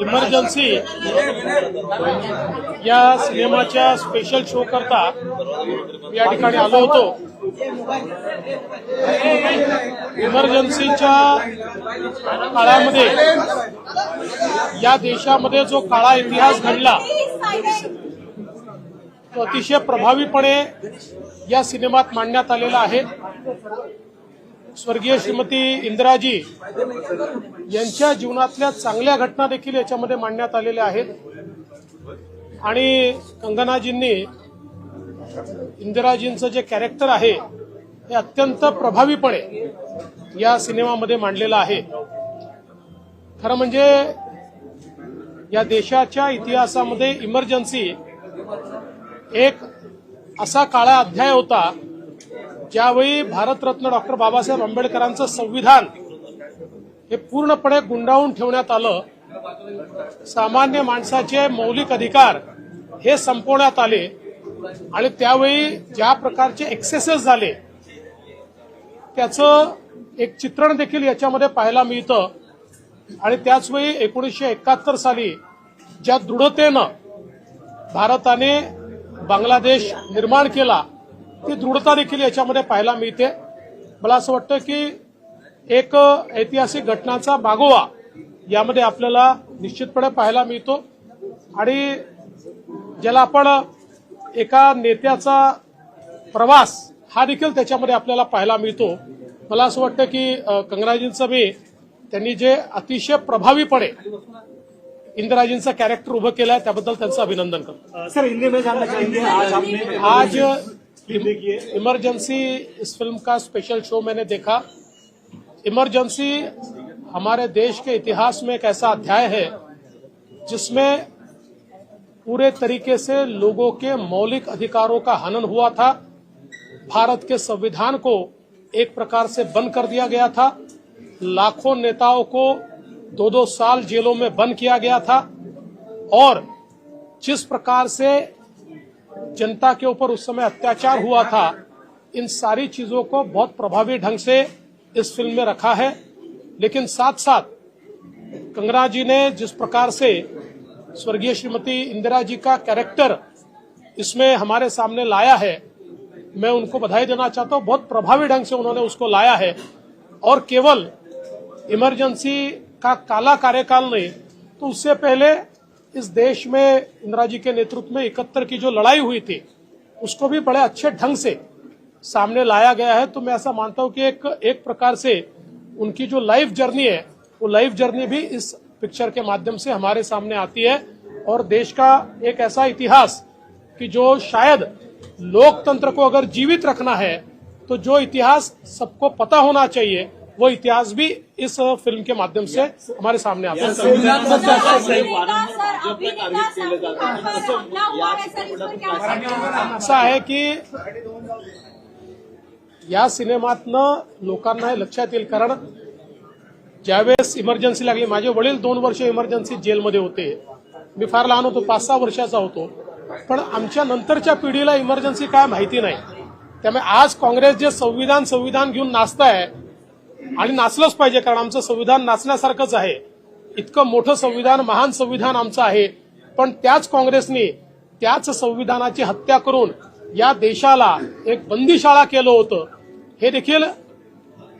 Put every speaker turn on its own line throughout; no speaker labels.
Emergency या सिनेमाच्या special show करता या ठिकाणी आलो होतो. इमर्जन्सीच्या काळामध्ये या देशामध्ये जो काळा इतिहास घडला तो अतिशय प्रभावीपणे या सिनेमात मांडण्यात आलेला आहे. स्वर्गीय श्रीमती इंदिराजी यांच्या जीवनातल्या चांगल्या घटना देखील याच्यामध्ये मांडण्यात आलेल्या आहेत. आणि कंगनाजींनी इंदिराजींचं जे कॅरेक्टर आहे हे अत्यंत प्रभावीपणे या सिनेमामध्ये मांडलेलं आहे. खरं म्हणजे या देशाच्या इतिहासामध्ये इमर्जन्सी एक असा काळा अध्याय होता ज्यावेळी भारतरत्न डॉक्टर बाबासाहेब आंबेडकरांचं संविधान हे पूर्णपणे गुंडाळून ठेवण्यात आलं सामान्य माणसाचे मौलिक अधिकार हे संपवण्यात आले आणि त्यावेळी ज्या प्रकारचे एक्सेसेस झाले त्याचं एक चित्रण देखील याच्यामध्ये पाहायला मिळतं. आणि त्याचवेळी एकोणीसशे एकाहत्तर साली ज्या दृढतेनं भारताने बांगलादेश निर्माण केला ती दृढता देखील याच्यामध्ये पाहायला मिळते. मला असं वाटतं की एक ऐतिहासिक घटनांचा मागोवा यामध्ये आपल्याला निश्चितपणे पाहायला मिळतो. आणि ज्याला आपण एका नेत्याचा प्रवास हा देखील त्याच्यामध्ये आपल्याला पाहायला मिळतो. मला असं वाटतं की कंगनाजींचं मी त्यांनी जे अतिशय प्रभावीपणे इंदिराजींचं कॅरेक्टर उभं केलं आहे त्याबद्दल त्यांचं अभिनंदन करतो.
सर हिंदी में आज आपने
आज
फ़िल्म देखी है
इमरजेंसी इस फ़िल्म का स्पेशल शो मैंने देखा। इमरजेंसी हमारे देश के इतिहास में एक ऐसा अध्याय है, जिसमें पूरे तरीके से लोगों के मौलिक अधिकारों का हनन हुआ था। भारत के संविधान को एक प्रकार से बंद कर दिया गया था। लाखों नेताओं को दो दो साल जेलों में बंद किया गया था। और जिस प्रकार से जनता के ऊपर उस समय अत्याचार हुआ था, इन सारी चीज़ों को बहुत प्रभावी ढंग से इस फ़िल्म में रखा है। लेकिन साथ साथ कंगना जी ने जिस प्रकार से स्वर्गीय श्रीमती इंदिरा जी का कैरेक्टर इसमें हमारे सामने लाया है, मैं उनको बधाई देना चाहता हूँ। बहुत प्रभावी ढंग से उन्होंने उसको लाया है। और केवल इमरजेंसी का काला कार्यकाल नहीं तो उससे पहले इस देश में इंदिरा जी के नेतृत्व में इकहत्तर की जो लड़ाई हुई थी, उसको भी बड़े अच्छे ढंग से सामने लाया गया है। तो मैं ऐसा मानता हूँ कि एक एक प्रकार से उनकी जो लाइफ जर्नी है, वो लाइफ जर्नी भी इस पिक्चर के माध्यम से हमारे सामने आती है। और देश का एक ऐसा इतिहास कि जो शायद लोकतंत्र को अगर जीवित रखना है तो जो इतिहास सबको पता होना चाहिए। वो इतिहास भी इस फिल्म के माध्यम से हमारे सामने आता है
है
असं आहे की या सिनेमातनं लोकांना हे लक्षात येईल कारण ज्यावेळेस इमर्जन्सी लागली माझे वडील दोन वर्ष इमर्जन्सी जेलमध्ये होते मी फार लहान होतो पाच सहा वर्षाचा होतो पण आमच्या नंतरच्या पिढीला इमर्जन्सी काय माहिती नाही त्यामुळे आज काँग्रेस जे संविधान संविधान घेऊन नाचताय आणि नाचलंच पाहिजे कारण आमचं संविधान नाचण्यासारखंच आहे. इतकं मोठं संविधान महान संविधान आमचं आहे. पण त्याच काँग्रेसने त्याच संविधानाची हत्या करून या देशाला एक बंदीशाळा केलं होतं. हे देखील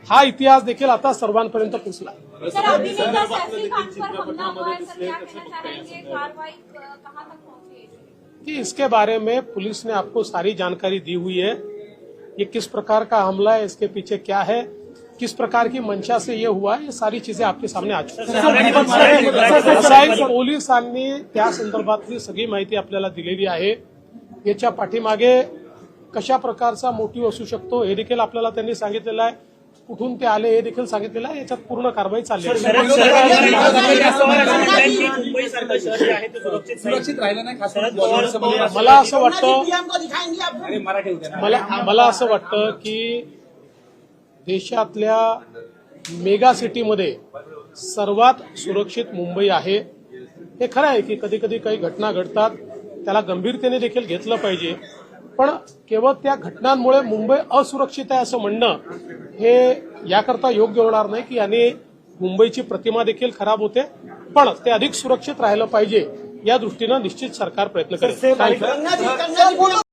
हा इतिहास देखील आता सर्वांपर्यंत पोचला
सर अभिनेता सैफी खान पर हमला हुआ सर क्या कहना चाहेंगे कार्रवाई अ, कहाँ तक पहुंची है
कि इसके बारे में पुलिस ने आपको सारी जानकारी दी हुई है ये किस प्रकार का हमला है इसके पीछे क्या है किस प्रकार की मंशा से ये हुआ है ये सारी चीजें आपके सामने आ चुकी हैं पोलिसांनी त्या संदर्भातली सगळी माहिती आपल्याला दिलेली आहे याच्या पाठीमागे कशा प्रकारचा मोटिव्ह असू शकतो हे देखील आपल्याला त्यांनी सांगितलेलं आहे कुठून ते आले हे देखील सांगितलेलं आहे याच्यात पूर्ण कारवाई चालली आहे मला असं वाटतं मला असं वाटतं की देशातल्या मेगा सिटीमध्ये सर्वात सुरक्षित मुंबई आहे. हे खरं आहे की कधी कधी काही घटना घडतात त्याला गंभीरतेने देखील घेतलं पाहिजे. पण केवळ त्या घटनांमुळे मुंबई असुरक्षित आहे असं म्हणणं हे याकरता योग्य होणार नाही की याने मुंबईची प्रतिमा देखील खराब होते. पण ते अधिक सुरक्षित राहिलं पाहिजे या दृष्टीनं निश्चित सरकार प्रयत्न करेल.